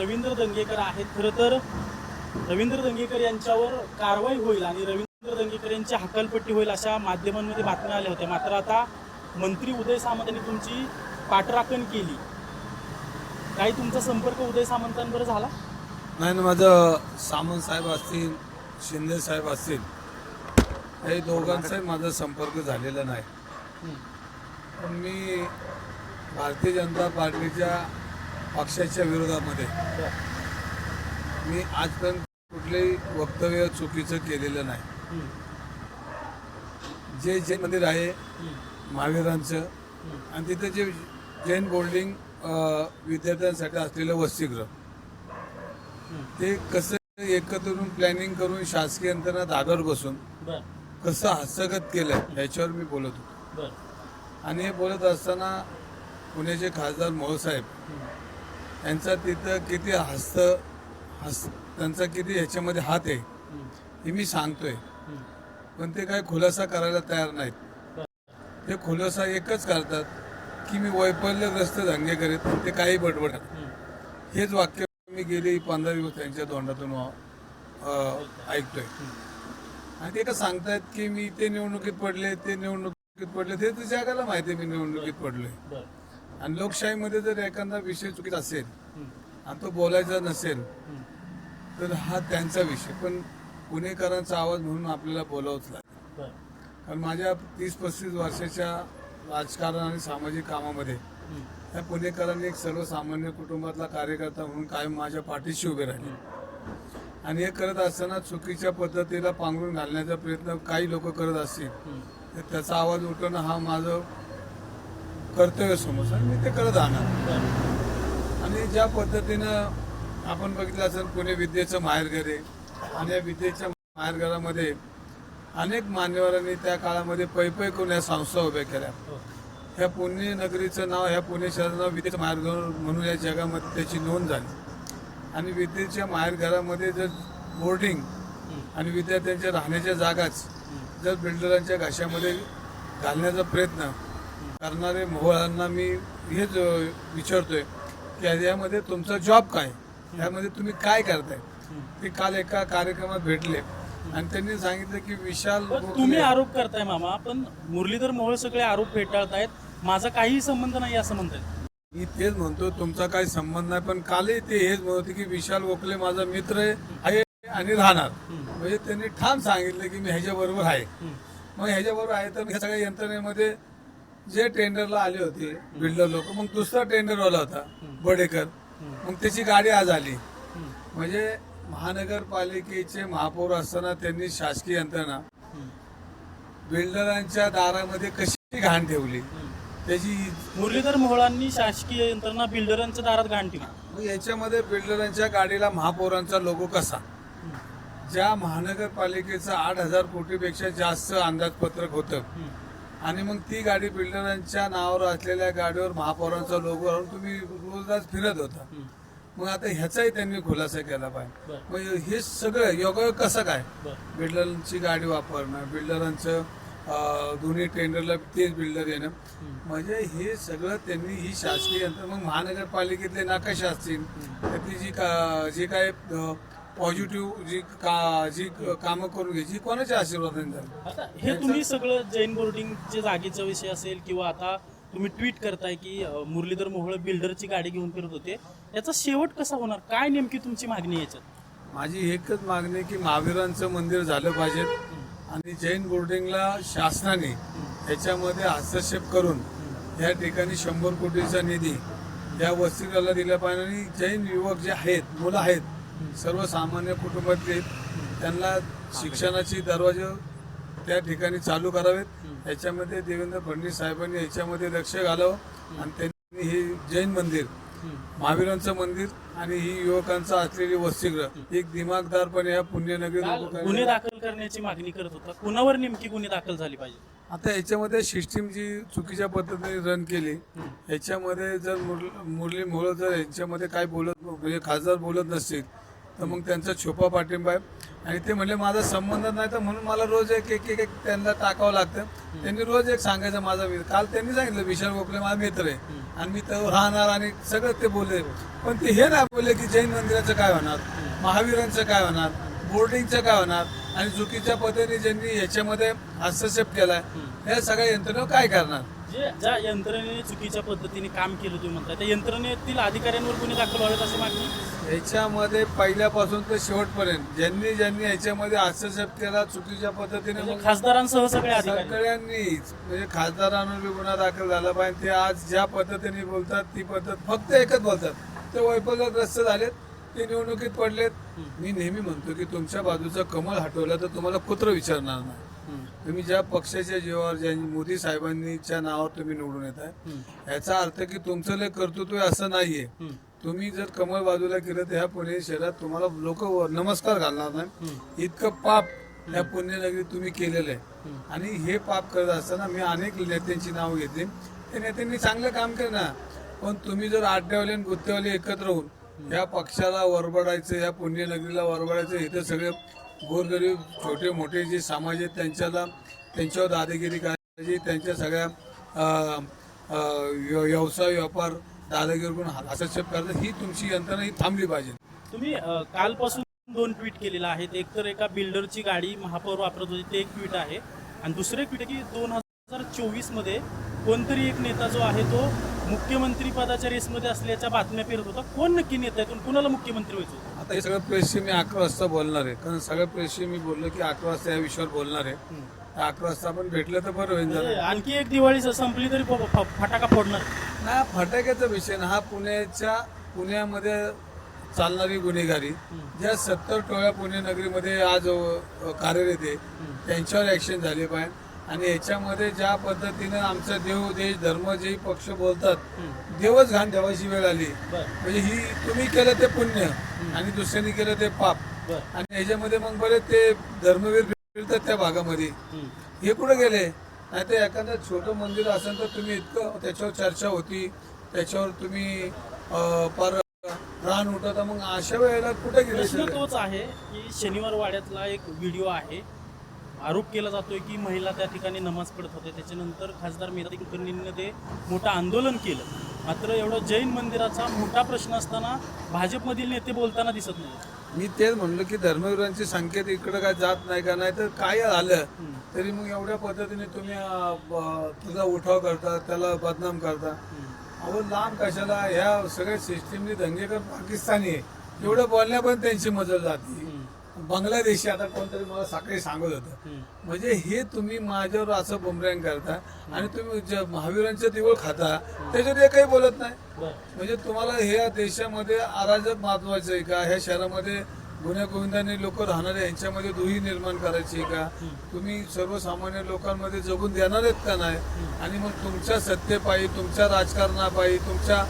रवींद्र दंगेकर आहेत. खरं तर रवींद्र दंगेकर यांच्यावर कारवाई होईल आणि रवींद्र दंगेकर यांची हकालपट्टी होईल अशा माध्यमांमध्ये बातम्या आल्या होत्या. मात्र आता मंत्री उदय सामंत यांनी तुमची पाठराखण केली. काही तुमचा संपर्क उदय सामंतांबरोबर झाला? नाही ना माझं सामंत साहेब असतील शिंदे साहेब असतील हे दोघांचाही माझा संपर्क झालेला नाही. पण मी भारतीय जनता पार्टीच्या पक्षाच्या विरोधामध्ये. मी आजपर्यंत कुठलेही वक्तव्य चुकीचं केलेलं नाही. जे जे मंदिर आहे महावीरांचं आणि तिथे जे जैन बोर्डिंग विद्यार्थ्यांसाठी असलेलं वसतिगृह. ते कसं एकत्र प्लॅनिंग करून शासकीय यंत्रणा धाब्यावर बसून कसं हस्तगत केलं याच्यावर मी बोलत होतो. आणि हे बोलत असताना पुण्याचे खासदार मोहसाहेब हम्म, यांचा तिथं किती हस्त हस्त त्यांचा किती ह्याच्यामध्ये हात आहे हे मी सांगतोय. पण ते काय खुलासा करायला तयार नाहीत. ते खुलासा एकच करतात की मी वैफल्यग्रस्त दंगे करीत ते काही हम्म. हेच वाक्य मी गेली पंधरा दिवस त्यांच्या तोंडातून ऐकतोय. आणि ते का सांगतायत की मी ते निवडणुकीत पडले ते निवडणुकीत पडले ते जगाला माहिती आहे मी निवडणुकीत पडलोय. आणि लोकशाहीमध्ये जर एखादा विषय चुकीचा असेल आणि तो बोलायचा नसेल. तर हा त्यांचा विषय. पण पुणेकरांचा आवाज म्हणून आपल्याला बोलावंच लागेल. कारण माझ्या तीस पस्तीस वर्षाच्या राजकारण आणि सामाजिक कामामध्ये हम्म, या पुणेकरांनी एक सर्वसामान्य कुटुंबातला कार्यकर्ता म्हणून कायम माझ्या पाठीशी उभे राहिले. आणि हे करत असताना चुकीच्या पद्धतीला पांघरून घालण्याचा प्रयत्न काही लोक करत असतील. तर त्याचा आवाज उठवणं हा माझं कर्तव्य समज आणि मी ते करत राहणार. आणि ज्या पद्धतीनं आपण बघितलं असेल पुणे विद्येचं माहेरघर आहे. आणि या विद्येच्या माहेरघरामध्ये अनेक मान्यवरांनी त्या काळामध्ये पै पै करून या संस्था उभ्या केल्या. हो. ह्या पुणे नगरीचं नाव ह्या पुणे शहराचं नाव विद्येचं माहेरघर म्हणून या जगामध्ये त्याची नोंद झाली. आणि विद्येच्या माहेरघरामध्ये जर बोर्डिंग आणि विद्यार्थ्यांच्या राहण्याच्या जागाच. जर बिल्डरांच्या घाशामध्ये घालण्याचा प्रयत्न करणारे मोहळांना मी हेच विचारतोय की यामध्ये तुमचा जॉब काय यामध्ये तुम्ही काय करताय. ते काल एका कार्यक्रमात भेटले आणि त्यांनी सांगितलं की विशाल तुम्ही आरोप करताय मामा पण मुरलीधर मोहोळ सगळे आरोप फेटाळतायत माझा काहीही संबंध नाही असं म्हणतायत मी तेच म्हणतो तुमचा काही संबंध नाही पण कालही ते हेच म्हणत होते की विशाल गोखले माझा मित्र आहे आणि राहणार. म्हणजे त्यांनी ठाम सांगितलं की मी ह्याच्या बरोबर आहे. मग ह्याच्याबरोबर आहे तर ह्या सगळ्या यंत्रणेमध्ये जे टेंडरला आले होते बिल्डर लोक मग दुसरा टेंडरवाला होता बडेकर मग त्याची गाडी आज आली. म्हणजे महानगरपालिकेचे महापौर असताना त्यांनी शासकीय यंत्रणा. बिल्डरांच्या दारामध्ये कशी घाण ठेवली. त्याची मुरलीधर मोहोळांनी शासकीय यंत्रणा बिल्डरांच्या दारात घाण ठेवली मग याच्यामध्ये बिल्डरांच्या गाडीला महापौरांचा लोगो कसा. ज्या महानगरपालिकेचं आठ हजार कोटीपेक्षा जास्त अंदाजपत्रक होतं. आणि मग ती गाडी बिल्डरांच्या नावावर असलेल्या गाडीवर महापौरांचा लोगो लावून तुम्ही रोजच फिरत होता. मग आता ह्याचाही त्यांनी खुलासा केला पाहिजे. मग हे सगळं योगायोग कसं काय. बिल्डरांची गाडी वापरणं बिल्डरांचं दोन्ही टेंडरला तेच बिल्डर येणं. म्हणजे हे सगळं त्यांनी ही शासकीय यंत्र मग महानगरपालिकेतले नकाशे असतील त्यातली जी का जी काय पॉझिटिव्ह जी का जी कामं करून घ्यायची कोणाच्या आशीर्वादाने झाली? आता हे तुम्ही सगळं जैन बोर्डिंगच्या जागेचा विषय असेल किंवा आता तुम्ही ट्विट करताय की अं, मुरलीधर मोहोळ बिल्डरची गाडी घेऊन फिरत होते. याचा शेवट कसा होणार? काय नेमकी तुमची मागणी आहे याच्यात? माझी एकच मागणी आहे की महावीरांचं मंदिर झालं पाहिजे. आणि जैन बोर्डिंगला शासनाने ह्याच्यामध्ये हस्तक्षेप करून या ठिकाणी शंभर कोटीचा निधी या वसतिगृहाला दिला पाहिजे. आणि जैन युवक जे आहेत मुलं आहेत सर्वसामान्य कुटुंबातले त्यांना शिक्षणाची दरवाजे त्या ठिकाणी चालू करावेत. याच्यामध्ये देवेंद्र फडणवीस साहेबांनी याच्यामध्ये लक्ष घालावं आणि त्यांनी हे जैन मंदिर महावीरांचं मंदिर आणि ही युवकांचं असलेली वसतिगृह एक दिमागदारपणे या पुण्यनगरी गुन्हे दाखल करण्याची मागणी करत होता. कुणावर नेमकी गुन्हे दाखल झाली पाहिजे? आता याच्यामध्ये सिस्टीम जी चुकीच्या पद्धतीने रन केली. याच्यामध्ये जर मुरली मुरली मोहोळ जर यांच्यामध्ये काय बोलत म्हणजे खासदार बोलत नसतील तर मग त्यांचा छोपा पाठिंबा आहे. आणि ते म्हणले माझा संबंध नाही तर म्हणून मला रोज एक एक एक एक त्यांना टाकावं लागतं. त्यांनी रोज एक सांगायचं माझा काल त्यांनी सांगितलं विशाल गोखले माझा मित्र आहे. आणि मी तर राहणार आणि सगळं ते बोलले. पण ते हे नाही बोलले की जैन मंदिराचं काय होणार? महावीरांचं काय होणार? बोर्डिंगचं काय होणार? आणि चुकीच्या पद्धतीने ज्यांनी याच्यामध्ये हस्तक्षेप केलाय या सगळ्या यंत्रणेवर काय करणार? जे ज्या यंत्रणेने चुकीच्या पद्धतीने काम केलं तुम्ही म्हणताय त्या यंत्रणेतील अधिकाऱ्यांवर गुन्हे दाखल व्हावेत अशी मागणी? याच्यामध्ये पहिल्यापासून तर शेवटपर्यंत ज्यांनी ज्यांनी याच्यामध्ये हस्तक्षेप केला चुकीच्या पद्धतीने म्हणजे खासदारांसह सगळे अधिकारी? सगळ्यांनीच म्हणजे खासदारांवर बी गुन्हा दाखल झाला पाहिजे. ते आज ज्या पद्धतीने बोलतात ती पद्धत फक्त एकच बोलतात. ते वैफल्यग्रस्त झालेत ते निवडणुकीत पडलेत. मी नेहमी म्हणतो की तुमच्या बाजूचं कमळ हटवलं तर तुम्हाला कुत्र विचारणार नाही. तुम्ही ज्या पक्षाच्या जीवावर ज्या मोदी साहेबांनीच्या नावावर तुम्ही निवडून येत आहे. याचा अर्थ की तुमचं लय कर्तृत्व आहे असं नाहीये. तुम्ही जर कमळ बाजूला केलं तर ह्या पुणे शहरात तुम्हाला लोक नमस्कार घालणार नाही. इतकं पाप या पुण्यनगरीत तुम्ही केलेलं आहे. आणि हे पाप करत असताना मी अनेक नेत्यांची नावं घेतली त्या नेत्यांनी चांगलं काम केलं ना पण तुम्ही जर आड्यावाले आणि गुत्तेवाले एकत्र होऊन या पक्षाला वरबडायचं या पुण्यनगरीला वरबडायचं इथं सगळे गोरगरीब छोटे मोठे जे समाज आहेत त्यांच्याला त्यांच्यावर दादागिरी करायची त्यांच्या सगळ्या व्यवसाय व्यापार दादागिरी करून हस्तक्षेप करतात. ही तुमची यंत्रणा ही थांबली पाहिजे. तुम्ही कालपासून दोन ट्विट केलेलं आहेत. एक तर एका बिल्डरची गाडी महापौर वापरत होती ते एक ट्विट आहे. आणि दुसरं एक ट्विट आहे की दोन हजार चोवीसमध्ये कोणतरी एक नेता जो आहे तो मुख्यमंत्री पदाच्या रेसमध्ये असल्याच्या बातम्या फिरत होता. कोण नक्की नेता आहे? कुणाला मुख्यमंत्री व्हायचं होतं? आता हे सगळं प्रेसशी मी अकरा वाजता बोलणार आहे. कारण सगळ्या प्रेसशी मी बोललो की अकरा वाजता या विषयावर बोलणार आहे. तर अकरा वाजता आपण भेटलं तर बरं होईल जरा. आणखी एक दिवाळी संपली तरी फ- फ- फटाका फोडणार. हा फटाक्याचा विषय ना हा पुण्याच्या पुण्यामध्ये चालणारी गुन्हेगारी ज्या सत्तर टोळ्या पुणे नगरीमध्ये आज अ, कार्यरत आहे त्यांच्यावर ऍक्शन झाली पाहिजे. आणि याच्यामध्ये ज्या पद्धतीनं आमचा देव देश धर्म जे पक्ष बोलतात देवच घाण ठेवायची वेळ आली. बर. म्हणजे ही तुम्ही केलं ते पुण्य आणि दुसऱ्यांनी केलं ते पाप. बर. आणि ह्याच्यामध्ये मग बरेच ते धर्मवीर फिरतात त्या भागामध्ये. हे कुठे गेले? नाही तर एखादं छोटं मंदिर असेल तर तुम्ही इतकं त्याच्यावर चर्चा होती. त्याच्यावर तुम्ही पर रान उठवता. मग अशा वेळेला कुठे गेले? तोच आहे की शनिवार वाड्यातला एक व्हिडिओ आहे. आरोप केला जातोय की महिला त्या ठिकाणी नमाज पडत होते त्याच्यानंतर खासदार मेधा कुलकर्णींनी ते मोठं आंदोलन केलं. मात्र एवढं जैन मंदिराचा मोठा प्रश्न असताना भाजपमधील नेते बोलताना दिसत नाही मी तेच म्हणलं की धर्मवीरांची संख्येत इकडे काय जात नाही का नाही तर काय झालं? तरी मग एवढ्या पद्धतीने तुम्ही तुझा उठाव करता त्याला बदनाम करता. अहो लांब कशाला? ह्या सगळ्या सिस्टीमनी दंगेकर पाकिस्तानी आहे. एवढं बोलण्या पण त्यांची मजल जाते. बांगलादेशी आता कोणतरी मला सकाळी सांगत होतं. म्हणजे हे तुम्ही माझ्यावर असं बुमरँग करता आणि तुम्ही जे महावीरांचे दिवळ खाता त्याच्यात हे काही बोलत नाही. म्हणजे तुम्हाला ह्या देशामध्ये अराजक महत्वाचं आहे का? ह्या शहरामध्ये गुन्ह्या गोविंदाने लोक राहणारे यांच्यामध्ये दुही निर्माण करायची आहे का? तुम्ही सर्वसामान्य लोकांमध्ये जगून देणार आहेत का नाही? आणि मग तुमच्या सत्तेपायी तुमच्या राजकारणापायी तुमच्या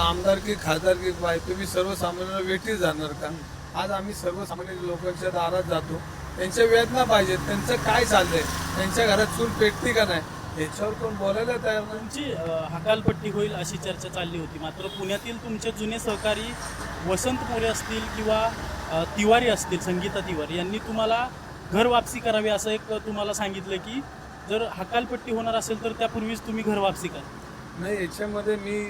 आमदारकी खासदारकी पायी तुम्ही सर्वसामान्यांना वेठी जाणार का? आज आम्ही सर्वसामान्य लोकांच्या दारात जातो. त्यांच्या वेदना पाहिजेत त्यांचं काय चाललंय त्यांच्या घरात चूल पेटती का नाही याच्यावर कोण बोलायला तयार अ, हकालपट्टी होईल अशी चर्चा चालली होती. मात्र पुण्यातील तुमचे जुने सहकारी वसंत मोरे असतील किंवा तिवारी असतील संगीता तिवारी यांनी तुम्हाला घर वापसी करावी असं एक तुम्हाला सांगितलं की जर हकालपट्टी होणार असेल तर त्यापूर्वीच तुम्ही घर वापसी करा. नाही याच्यामध्ये मी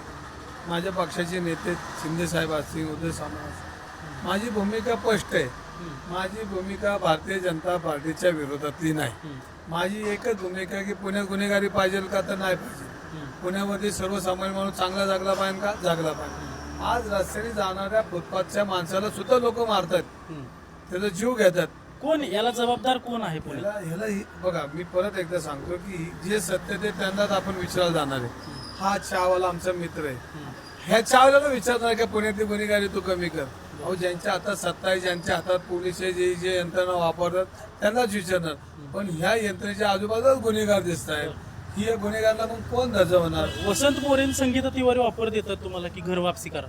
माझ्या पक्षाचे नेते शिंदे साहेब असतील उदय सामंत असतील माझी भूमिका स्पष्ट आहे. माझी भूमिका भारतीय जनता पार्टीच्या विरोधातली नाही. माझी एकच भूमिका आहे की पुण्यात गुन्हेगारी पाहिजे का तर नाही पाहिजे. पुण्यामध्ये सर्वसामान्य माणूस चांगला जागला पाहिजे का? जागला पाहिजे. आज रस्त्याने जाणाऱ्या फुटपाथच्या माणसाला सुद्धा लोक मारतात. त्याचा जीव घेतात. कोण? याला जबाबदार कोण आहे ह्याला ही- बघा मी परत एकदा सांगतो की जे सत्य ते त्यांनाच आपण विचारायला जाणार आहे. हा चहावाला आमचा मित्र आहे. ह्या चहावाला विचारणार का पुण्यातली गुन्हेगारी तू कमी कर. अहो ज्यांच्या हातात सत्ता आहे ज्यांच्या हातात पोलीस आहे जे जे यंत्रणा वापरतात त्यांनाच विचारणार. पण ह्या यंत्रणेच्या आजूबाजूलाच गुन्हेगार दिसत आहेत. ही गुन्हेगारला मग कोण धजवणार वसंत मोरे आणि संगीता तिवारी वापर देतात तुम्हाला की घर वापसी करा.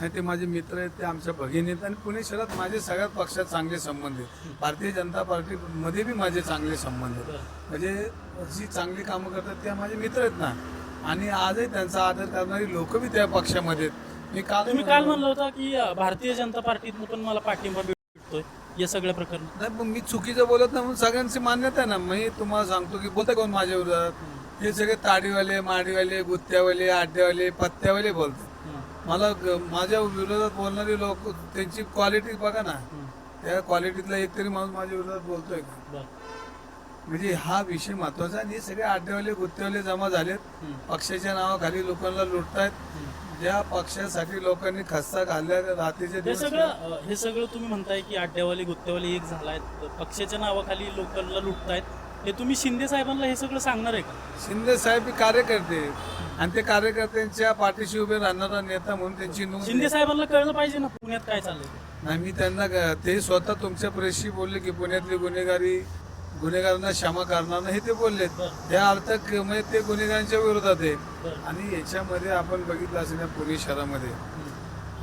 नाही ते माझे मित्र आहेत ते आमच्या भगिनी आहेत आणि पुणे शहरात माझे सगळ्यात पक्षात चांगले संबंध आहेत. भारतीय जनता पार्टीमध्ये बी माझे चांगले संबंध आहेत. म्हणजे जी चांगली कामं करतात त्या माझे मित्र आहेत ना. आणि आजही त्यांचा आदर करणारी लोक बी त्या पक्षामध्ये आहेत. मी काल तुम्ही काल म्हणलं. होता की अं, भारतीय जनता पार्टीतनं पण मला पाठिंबा भेटतोय या सगळ्या प्रकरणात. नाही पण मी चुकीचं बोलत नाही म्हणून सगळ्यांची मान्यता आहे ना. मी तुम्हाला सांगतो की बोलता कोण माझ्या विरोधात हे सगळे ताडीवाले माडीवाले गुत्त्यावाले आड्यावाले पत्त्यावाले बोलतात. मला ग- माझ्या विरोधात बोलणारे लोक त्यांची क्वालिटी बघा ना. त्या क्वालिटीतला एक तरी माणूस माझ्या विरोधात बोलतोय का? बरं. म्हणजे हा विषय महत्त्वाचा आणि हे सगळे आड्यावाले गुत्तेवाले जमा झालेत. पक्षाच्या नावाखाली लोकांना लुटतायत. ज्या पक्षासाठी लोकांनी खस्ता घालल्या रात्रीचे हे दिवस सगळं हे सगळं तुम्ही म्हणताय की अड्ड्यावाले गुत्तेवाले एक झालायत. पक्षाच्या नावाखाली लोकांना लुटतायत. हे तुम्ही शिंदे साहेबांना हे सगळं सांगणार आहे का? शिंदे साहेब हे कार्यकर्ते आहेत. आणि ते कार्यकर्त्यांच्या पाठीशी उभे राहणारा नेता म्हणून त्यांची नोंद शिंदे. साहेबांना कळलं पाहिजे ना पुण्यात काय चाललंय. नाही मी त्यांना ग- ते स्वतः तुमच्या प्रेसशी बोलले की पुण्यातली गुन्हेगारी गुन्हेगारांना क्षमा करणार नाही हे ते बोलले. त्या अर्थ म्हणजे ते गुन्हेगारांच्या विरोधात आहे. आणि याच्यामध्ये आपण बघितलं असेल या पुणे शहरामध्ये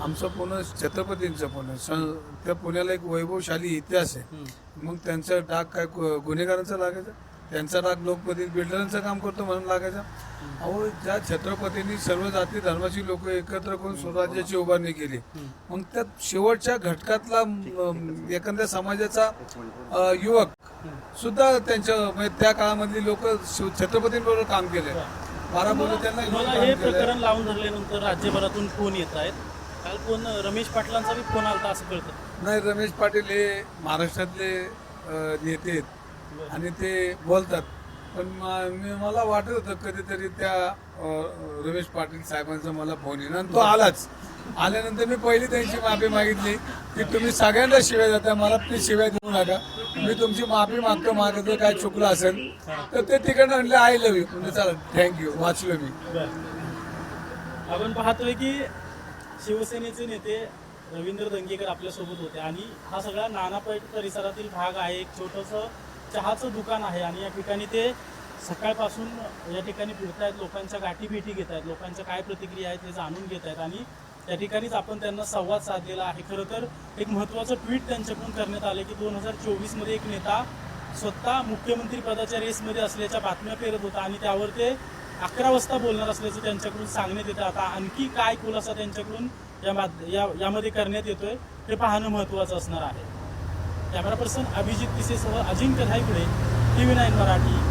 आमचं पुणे छत्रपतींचं पुणे त्या पुण्याला एक वैभवशाली इतिहास आहे. मग त्यांचा डाग काय गुन्हेगारांचा लागायचा त्यांचा डाग लोकपती बिल्डरांचं काम करतो म्हणून लागायचा. अहो ज्या छत्रपतींनी सर्व जाती धर्माची लोक एकत्र करून स्वराज्याची उभारणी केली मग त्या शेवटच्या घटकातला एखाद्या समाजाचा युवक सुद्धा त्यांच्या म्हणजे त्या काळामधली लोक छत्रपतींबरोबर काम केले. बारा बोलू त्यांना हे. प्रकरण लावून धरल्यानंतर राज्यभरातून फोन येत आहेत? काल फोन रमेश पाटलांचा बी फोन आला असं कळतं. नाही रमेश पाटील हे महाराष्ट्रातले नेते आहेत. आणि ते बोलतात. पण म- मला वाटत होतं कधीतरी त्या रमेश पाटील साहेबांचा मला फोन येईल. आणि तो आलाच. आल्यानंतर मी पहिली त्यांची माफी मागितली की तुम्ही सगळ्यांना शिव्या देता मला प्लीज शिव्या देऊ नका. मी तुमची माफी मागतो माझं जर काय चुकलं असेल तर ते तिकडनं म्हणले आय लव्ह यू म्हणजे चला थँक्यू वाचलो मी. आपण पाहतोय की शिवसेनेचे नेते रवींद्र दंगेकर आपल्यासोबत होते. आणि हा सगळा नानापेठ परिसरातील भाग आहे. एक छोटंसं चहाचं दुकान आहे आणि या ठिकाणी ते सकाळपासून या ठिकाणी फिरतायत लोकांच्या गाठी भेटी घेत आहेत लोकांच्या काय प्रतिक्रिया आहेत ते जाणून घेत आहेत आणि त्या ठिकाणीच आपण त्यांना संवाद साधलेला आहे. खरं तर एक महत्त्वाचं ट्विट त्यांच्याकडून करण्यात आलं की दोन हजार चोवीसमध्ये एक नेता स्वतः मुख्यमंत्री पदाच्या रेसमध्ये असल्याच्या बातम्या पेरत होता आणि त्यावर ते अकरा वाजता बोलणार असल्याचं त्यांच्याकडून सांगण्यात येतं. आता आणखी काय खुलासा त्यांच्याकडून या माध- या यामध्ये करण्यात येतोय हे पाहणं महत्त्वाचं असणार आहे. Camera person Abhijit पिसेसह Ajinkya Dhaipude T V nine Marathi.